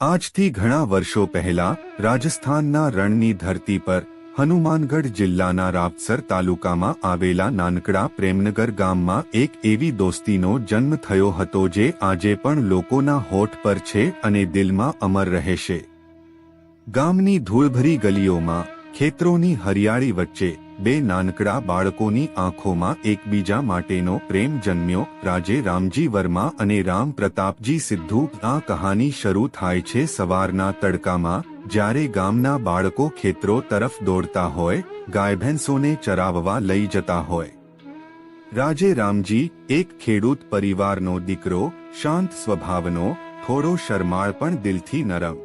આજથી ઘણા વર્ષો પહેલા રાજસ્થાનના રણની ધરતી પર હનુમાનગઢ જિલ્લાના રાપસર તાલુકામાં આવેલા નાનકડા પ્રેમનગર ગામમાં એક એવી દોસ્તીનો જન્મ થયો હતો જે આજે પણ લોકોના હોઠ પર છે અને દિલમાં અમર રહેશે. ગામની ધૂળભરી ગલીઓમાં ખેતરોની હરિયાળી વચ્ચે બે નાનકડા બાળકોની આંખોમાં એકબીજા માટેનો પ્રેમ જન્મ્યો. રાજે રામજી વર્મા અને રામ પ્રતાપજી સિદ્ધુ આ કહાની શરૂ થાય છે સવારના તડકામાં. જ્યારે ગામના બાળકો ખેતરો તરફ દોડતા હોય ગાય ભેંસોને ચરાવવા લઈ જતા હોય. રાજે રામજી, એક ખેડૂત પરિવારનો દીકરો, શાંત સ્વભાવનો, થોડો શરમાળ પણ દિલથી નરમ.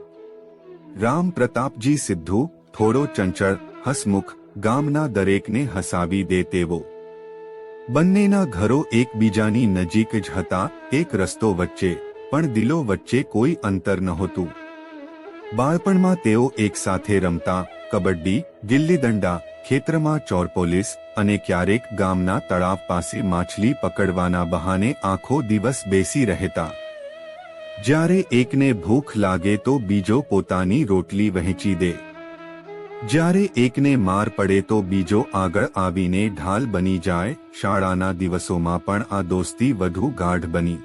રામ પ્રતાપજી સિદ્ધુ, થોડો ચંચળ, હસમુખ ગામના દરેકને હસાવી દે તેવો. બંનેના ઘરો એકબીજાની નજીક જ હતા, એક રસ્તો વચ્ચે, પણ દિલો વચ્ચે કોઈ અંતર નહોતું. બાળપણમાં તેઓ એકસાથે રમતા, કબડ્ડી, ગિલ્લીદંડા, ખેતરમાં ચોરપોલીસ અને ક્યારેક ગામના તળાવ પાસે માછલી પકડવાના બહાને આખો દિવસ બેસી રહેતા. જ્યારે એકને ભૂખ લાગે તો બીજો પોતાની રોટલી વહેંચી દે. જ્યારે એકને માર પડે તો બીજો આગળ આવીને ઢાલ બની જાય, શાળાના દિવસોમાં પણ આ દોસ્તી વધુ ગાઢ બની.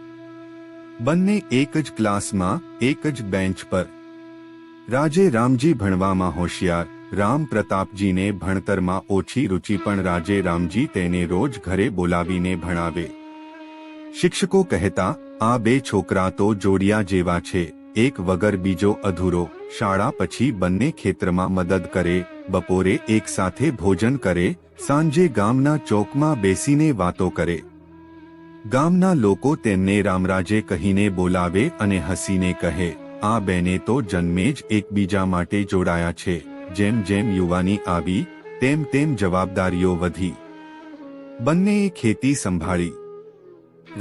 બંને એક જ ક્લાસમાં, એક જ બેન્ચ પર. રાજે રામજી ભણવામાં હોશિયાર, રામ પ્રતાપજીને ભણતરમાં ઓછી રુચિ પણ રાજે રામજી તેને રોજ ઘરે બોલાવીને ભણાવે. શિક્ષકો કહેતા, આ બે છોકરા તો જોડિયા જેવા છે. એક વગર બીજો અધૂરો, શાળા પછી બંને ખેતરમાં મદદ કરે, બપોરે એક સાથે ભોજન કરે, સાંજે ગામના ચોકમાં બેસીને વાતો કરે. ગામના લોકો તેમને રામરાજે કહીને બોલાવે અને હસીને કહે, આ બેને તો જન્મે જ એકબીજા માટે જોડાયા છે, જેમ જેમ યુવાની આવી, તેમ તેમ જવાબદારીઓ વધી. બંનેએ ખેતી સંભાળી.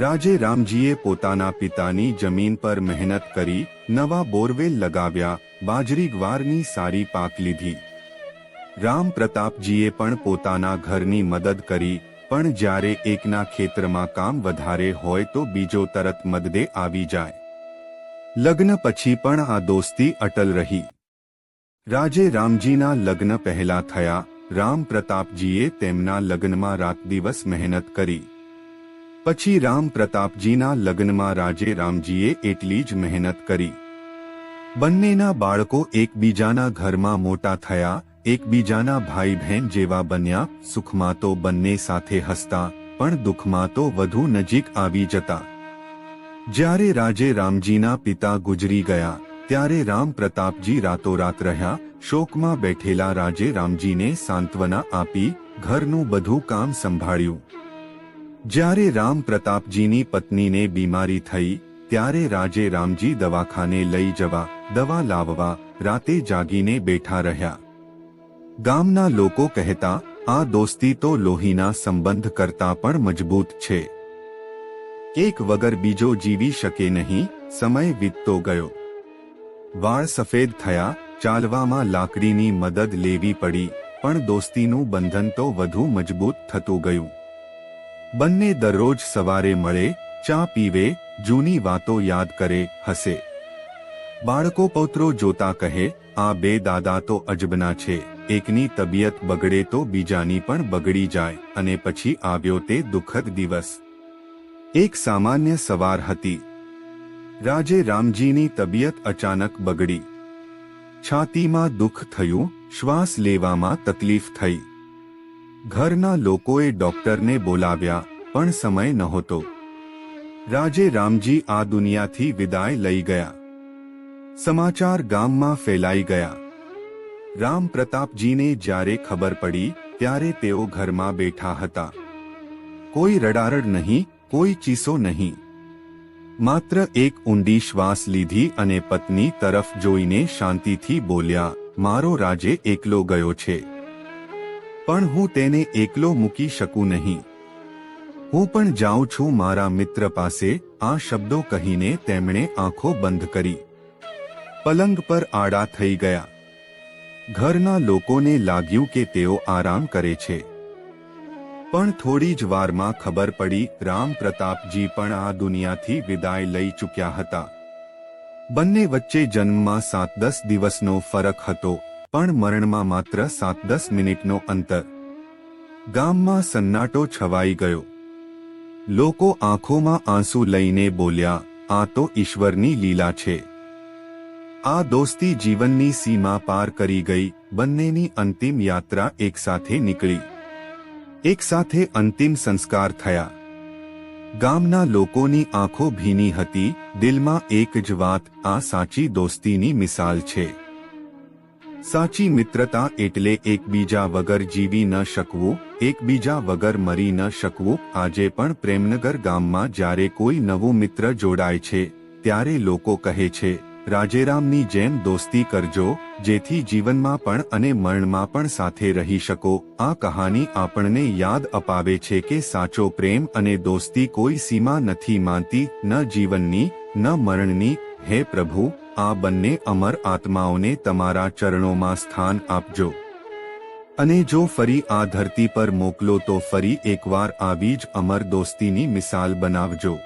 રાજે રામજીએ પોતાના પિતાની જમીન પર મહેનત કરી નવા બોરવેલ લગાવ્યા, બાજરી ગ્વારની સારી પાક લીધી. રામ પ્રતાપજીએ પણ પોતાના ઘરની મદદ કરી, પણ જ્યારે એકના ખેતરમાં કામ વધારે હોય તો બીજો તરત મદદે આવી જાય. લગ્ન પછી પણ આ દોસ્તી અટલ રહી. રાજે રામજીના લગ્ન પહેલા થયા, રામ પ્રતાપજીએ તેમના લગ્નમાં રાત દિવસ મહેનત કરી. પછી રામ પ્રતાપજીના લગ્નમાં રાજે રામજીએ એટલી જ મહેનત કરી. બંનેના બાળકો એકબીજાના ઘરમાં મોટા થયા, એકબીજાના ભાઈ બહેન જેવા બન્યા, સુખમાં તો બંને સાથે હસતા, પણ દુઃખમાં તો વધુ નજીક આવી જતા. જ્યારે રાજે રામજીના પિતા ગુજરી ગયા, ત્યારે રામ પ્રતાપજી રાતોરાત રહ્યા, શોકમાં બેઠેલા રાજે રામજીને સાંત્વના આપી, ઘરનું બધું કામ સંભાળ્યું. જ્યારે રામ પ્રતાપજીની પત્નીને બીમારી થઈ, ત્યારે રાજે રામજી દવાખાને લઈ જવા, દવા લાવવા, રાતે જાગીને બેઠા રહ્યા. ગામના લોકો કહેતા, આ દોસ્તી તો લોહીના સંબંધ કરતા પણ મજબૂત છે. એક વગર બીજો જીવી શકે નહીં, સમય વીતતો ગયો. વાળ સફેદ થયા, ચાલવામાં લાકડીની મદદ લેવી પડી, પણ દોસ્તીનું બંધન તો વધુ મજબૂત થતું ગયું. બંને દરરોજ સવારે મળે, ચા પીવે, જૂની વાતો યાદ કરે, હસે. બાળકો પૌત્રો જોતા કહે, આ બે દાદા તો અજબના છે, એકની તબિયત બગડે તો બીજાની પણ બગડી જાય, અને પછી આવ્યો તે દુઃખદ દિવસ. એક સામાન્ય સવાર હતી. રાજે રામજીની તબિયત અચાનક બગડી. છાતીમાં દુઃખ થયું, શ્વાસ લેવામાં તકલીફ થઈ. ઘરના લોકોએ ડોક્ટરને બોલાવ્યા, પણ સમય નહોતો. રાજે રામજી આ દુનિયાથી વિદાય લઈ ગયા. સમાચાર ગામમાં ફેલાઈ ગયા. રામ પ્રતાપજીને જ્યારે ખબર પડી, ત્યારે તેઓ ઘરમાં બેઠા હતા. કોઈ રડારડ નહીં, કોઈ ચીસો નહીં. માત્ર એક ઊંડી શ્વાસ લીધી અને પત્ની તરફ જોઈને શાંતિથી બોલ્યા, મારો રાજે એકલો ગયો છે. પણ હું તેને એકલો મૂકી શકું નહીં. હું પણ જાઉં છું મારા મિત્ર પાસે, આ શબ્દો કહીને તેમણે આંખો બંધ કરી. પલંગ પર આડા થઈ ગયા. ઘરના લોકોને લાગ્યું કે તેઓ આરામ કરે છે. પણ થોડી જ વારમાં ખબર પડી, રામ પ્રતાપજી પણ આ દુનિયાથી વિદાય લઈ ચૂક્યા હતા. બંને વચ્ચે જન્મમાં સાત દસ દિવસનો ફરક હતો. પણ મરણમાં માત્ર સાત દસ મિનિટનો અંતર. ગામમાં સન્નાટો છવાઈ ગયો. લોકો આંખોમાં આંસુ લઈને બોલ્યા, આ તો ઈશ્વરની લીલા છે. આ દોસ્તી જીવનની સીમા પાર કરી ગઈ, બંનેની અંતિમ યાત્રા એકસાથે નીકળી. એકસાથે અંતિમ સંસ્કાર થયા. ગામના લોકોની આંખો ભીની હતી, દિલમાં એક જ વાત, આ સાચી દોસ્તીની મિસાલ છે. સાચી મિત્રતા એટલે એકબીજા વગર જીવી ન શકવું, એકબીજા વગર મરી ન શકવું. આજે પણ પ્રેમનગર ગામમાં જ્યારે કોઈ નવું મિત્ર જોડાય છે, ત્યારે લોકો કહે છે, રાજેરામની જેમ દોસ્તી કરજો, જેથી જીવનમાં પણ અને મરણમાં પણ સાથે રહી શકો. આ કહાની આપણને યાદ અપાવે છે કે સાચો પ્રેમ અને દોસ્તી કોઈ સીમા નથી માનતી, ન જીવનની, ન મરણની. હે પ્રભુ આ બંને અમર આત્માઓને તમારા ચરણોમાં સ્થાન આપજો. અને જો ફરી આ ધરતી પર મોકલો તો ફરી એકવાર આવી જ અમર દોસ્તીની મિસાલ બનાવજો.